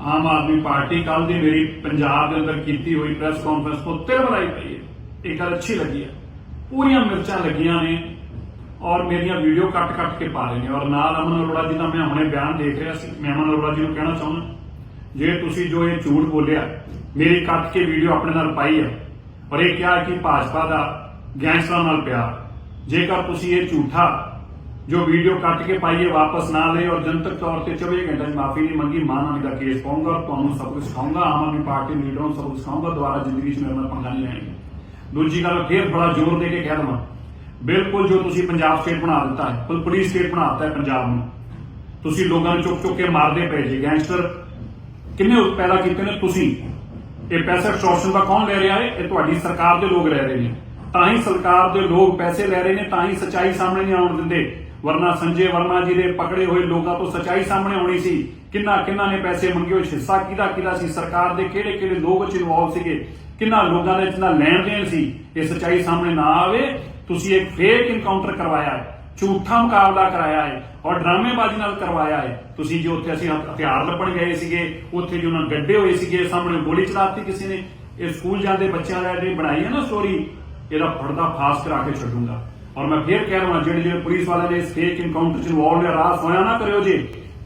Aam Aadmi party ਕੱਲ ਦੀ ਮੇਰੀ ਪੰਜਾਬ ਦੇ ਅੰਦਰ ਕੀਤੀ ਹੋਈ ਪ੍ਰੈਸ ਕਾਨਫਰੰਸ ਤੋਂ ਤਿਲ ਬਣਾਈ ਪਈ ਹੈ। ਇਹ ਗੱਲ ਅੱਛੀ ਲੱਗੀ ਹੈ। ਪੂਰੀਆਂ ਮਿਰਚਾਂ ਲੱਗੀਆਂ ਨੇ ਔਰ ਮੇਰੀਆਂ ਵੀਡੀਓ ਕੱਟ ਕੱਟ ਕੇ ਪਾ ਰਹੇ ਨੇ। ਔਰ ਨਾਲ ਅਮਨ ਅਰੋੜਾ ਜੀ ਦਾ ਮੈਂ ਹੁਣੇ ਬਿਆਨ ਦੇਖ ਰਿਹਾ ਸੀ। ਮੈਂ ਅਮਨ ਅਰੋੜਾ ਜੀ ਨੂੰ ਕਹਿਣਾ ਚਾਹੁੰਦਾ ਜੇ ਤੁਸੀਂ ਜੋ ਇਹ ਝੂਠ ਬੋਲਿਆ, ਮੇਰੀ ਕੱਟ ਕੇ ਵੀਡੀਓ ਆਪਣੇ ਨਾਲ ਪਾਈ ਹੈ ਔਰ ਇਹ ਕਿਹਾ ਕਿ ਭਾਜਪਾ ਦਾ ਗੈਂਗਸਟਰਾਂ ਨਾਲ ਪਿਆਰ। ਜੇਕਰ ਤੁਸੀਂ ਇਹ ਝੂਠਾ ਜੋ ਵੀਡੀਓ ਕੱਟ ਕੇ ਪਾਈਏ ਵਾਪਸ ਨਾ ਲਏ ਔਰ ਜਨਤਕ ਤੌਰ ਤੇ 24 ਘੰਟੇ ਦੀ ਮਾਫੀ ਨਹੀਂ ਮੰਗੀ ਮਾਨਾਨੀ ਦਾ ਕੇਸ ਪਾਉਂਗਾ ਔਰ ਤੁਹਾਨੂੰ ਸਭ ਕੁਝ ਸਿਖਾਉਂਗਾ, ਆਮ ਆਦਮੀ ਪਾਰਟੀ ਲੀਡਰਾਂ ਨੂੰ ਸਭ ਕੁਝ ਸਿਖਾਉਂਗਾ, ਦੁਬਾਰਾ ਜ਼ਿੰਦਗੀ 'ਚ ਮੇਰੇ ਨਾਲ ਪੰਗਾ ਨਹੀਂ ਲੈਣਗੇ। ਦੂਜੀ ਗੱਲ, ਫੇਰ ਬੜਾ ਜ਼ੋਰ ਦੇ ਕੇ ਕਹਿ ਦਵਾਂ, ਬਿਲਕੁਲ ਜੋ ਤੁਸੀਂ ਪੰਜਾਬ ਸਟੇਟ ਬਣਾ ਦਿੱਤਾ ਹੈ, ਪੁਲ- ਸਟੇਟ ਬਣਾ ਦਿੱਤਾ ਹੈ ਪੰਜਾਬ ਨੂੰ, ਤੁਸੀਂ ਲੋਕਾਂ ਨੂੰ ਚੁੱਕ ਚੁੱਕ ਕੇ ਮਾਰਦੇ ਪਏ ਜੀ ਗੈਂਗਸਟਰ ਕਿੰਨੇ ਪੈਦਾ ਕੀਤੇ ਨੇ ਤੁਸੀਂ? ਇਹ ਪੈਸਾ ਐਕਸਟੋਰਸ਼ਨ ਦਾ ਕੌਣ ਲੈ ਰਿਹਾ ਹੈ? ਇਹ ਤੁਹਾਡੀ ਸਰਕਾਰ ਦੇ ਲੋਕ ਲੈ ਰਹੇ ਨੇ। ਤਾਂ ਹੀ ਸਰਕਾਰ ਦੇ ਲੋਕ ਪੈਸੇ ਲੈ ਰਹੇ ਨੇ, ਤਾਂ ਹੀ ਸਚਾਈ ਸਾਹਮਣੇ ਨਹੀਂ ਆਉਣ ਦਿੰਦੇ। ਵਰਨਾ ਸੰਜੇ ਵਰਮਾ ਜੀ ਦੇ ਪਕੜੇ ਹੋਏ ਲੋਕਾਂ ਤੋਂ ਸਚਾਈ ਸਾਹਮਣੇ ਆਉਣੀ ਸੀ। ਕਿੰਨਾ ਕਿੰਨਾ ਨੇ ਪੈਸੇ ਮੰਗੇ ਹੋਏ ਹਿੱਸਾ ਕਿਹਦਾ ਕਿਹਦਾ ਸੀ, ਸਰਕਾਰ ਦੇ ਕਿਹੜੇ ਕਿਹੜੇ ਲੋਕ ਚ ਇਨਵੋਲਵ ਸੀਗੇ, ਕਿੰਨਾ ਲੋਕਾਂ ਦੇ ਜਿੰਨਾ ਲੈਣ ਦੇਣ ਸੀ, ਇਹ ਸਚਾਈ ਸਾਹਮਣੇ ਨਾ ਆਵੇ, ਤੁਸੀਂ ਇੱਕ ਫੇਕ ਇਨਕਾਊਂਟਰ ਕਰਵਾਇਆ ਹੈ, ਝੂਠਾ ਮੁਕਾਬਲਾ ਕਰਾਇਆ ਹੈ ਔਰ ਡਰਾਮੇਬਾਜ਼ੀ ਨਾਲ ਕਰਵਾਇਆ ਹੈ। ਤੁਸੀਂ ਜੋ ਉੱਥੇ ਅਸੀਂ ਹਥਿਆਰ ਲੱਭਣ ਗਏ ਸੀਗੇ, ਉੱਥੇ ਜੋ ਉਹਨਾਂ ਗੱਡੇ ਹੋਏ ਸੀਗੇ, ਸਾਹਮਣੇ ਗੋਲੀ ਚਲਾਤੀ ਕਿਸੇ ਨੇ, ਇਹ ਸਕੂਲ ਜਾਂਦੇ ਬੱਚਿਆਂ ਦਾ ਜਿਹੜੀ ਬਣਾਈ ਹੈ ਨਾ ਸਟੋਰੀ ਇਹਦਾ ਪਰਦਾ ਫਾਸ ਕਰਾ ਕੇ ਛੱਡੂੰਗਾ। ਔਰ ਮੈਂ ਫੇਰ ਕਹਿ ਰਿਹਾ ਜਿਹੜੇ ਜਿਹੜੇ ਪੁਲਿਸ ਵਾਲਿਆਂ ਨੇ ਇਸ ਫੇਕ ਇਨਕਾਊਂਟਰ ਚ ਇਨਵੋਲਵ ਹੈ ਰਾਸ ਹੋਇਆ ਨਾ ਕਰਿਓ ਜੀ,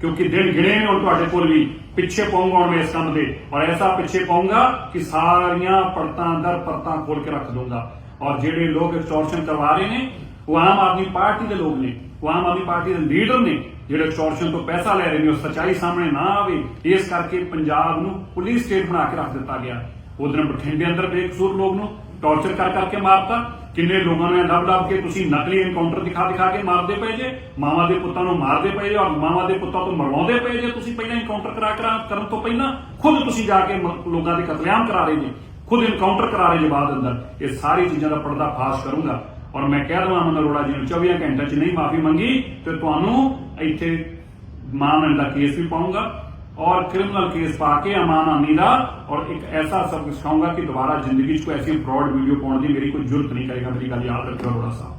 ਕਿਉਂਕਿ ਦਿਨ ਗਿਣੇ ਨੇ ਹੁਣ ਤੁਹਾਡੇ ਕੋਲ ਵੀ, ਪਿੱਛੇ ਪਾਉਂਗਾ ਹੁਣ ਮੈਂ ਇਸ ਕੰਮ ਦੇ। ਔਰ ਐਸਾ ਪਿੱਛੇ ਪਾਉਂਗਾ ਕਿ ਸਾਰੀਆਂ ਪਰਤਾਂ ਦਰ ਪਰਤਾਂ ਖੋਲ ਕੇ ਰੱਖ ਦੂੰਗਾ ਔਰ ਜਿਹੜੇ ਲੋਕ ਐਕਸਟੋਰਸ਼ਨ ਕਰਵਾ ਰਹੇ ਨੇ, ਉਹ ਆਮ ਆਦਮੀ ਪਾਰਟੀ ਦੇ ਲੋਕ ਨੇ, ਉਹ ਆਮ ਆਦਮੀ ਪਾਰਟੀ ਦੇ ਲੀਡਰ ਨੇ, ਜਿਹੜੇ ਐਕਸਟੋਰਸ਼ਨ ਤੋਂ ਪੈਸਾ ਲੈ ਰਹੇ ਨੇ, ਉਹ ਸੱਚਾਈ ਸਾਹਮਣੇ ਨਾ ਆਵੇ। ਇਸ ਕਰਕੇ ਪੰਜਾਬ ਨੂੰ ਪੁਲਿਸ ਸਟੇਟ ਬਣਾ ਕੇ ਰੱਖ ਦਿੱਤਾ ਗਿਆ। ਉਧਰ ਬਠਿੰਡੇ ਅੰਦਰ ਬੇਕਸੂਰ ਲੋਕ ਨੂੰ ਟੌਰਚਰ ਕਰ ਕਰਕੇ ਮਾਰਤਾ। ਕਿੰਨੇ ਲੋਕਾਂ ਨੇ ਲੱਭ ਲੱਭ ਕੇ ਤੁਸੀਂ ਨਕਲੀ ਐਨਕਾਊਂਟਰ ਦਿਖਾ ਦਿਖਾ ਕੇ ਮਾਰਦੇ ਪਏ ਜੇ? ਮਾਵਾਂ ਦੇ ਪੁੱਤਾਂ ਨੂੰ ਮਾਰਦੇ ਪਏ ਜੇ ਔਰ ਮਾਵਾਂ ਦੇ ਪੁੱਤਾਂ ਤੋਂ ਮਰਵਾਉਂਦੇ ਪਏ ਜੇ ਤੁਸੀਂ ਪਹਿਲਾਂ ਐਨਕਾਊਂਟਰ ਕਰਾ ਕਰਾ ਕਰਨ ਤੋਂ ਪਹਿਲਾਂ? ਖੁਦ ਤੁਸੀਂ ਜਾ ਕੇ ਲੋਕਾਂ ਦੇ ਕਤਲੇਆਮ ਕਰਾ ਰਹੇ ਜੇ। ਖੁਦ ਐਨਕਾਊਂਟਰ ਕਰਾ ਰਹੇ ਜੇ ਬਾਅਦ ਅੰਦਰ। ਇਹ ਸਾਰੀ ਚੀਜ਼ਾਂ ਦਾ ਪਰਦਾ ਫਾਸ਼ ਕਰੂੰਗਾ। ਔਰ ਮੈਂ ਕਹਿ ਦਵਾਂ ਅਮਨ ਅਰੋੜਾ ਜੀ ਨੂੰ 24 ਘੰਟਿਆਂ 'ਚ ਨਹੀਂ, ਮਾਫੀ ਮੰਗੀ ਤੇ ਤੁਹਾਨੂੰ ਇੱਥੇ ਮਾਨ ਦਾ ਕੇਸ ਵੀ ਪਾਉਂਗਾ और क्रिमिनल केस पाके अमान आनी का और एक ऐसा सबक सिखाऊंगा कि दोबारा जिंदगी च कोई ऐसी फ्रॉड वीडियो पाने की मेरी कोई जरूरत नहीं करेगा मेरी गल याद रखियो अरोड़ा साहब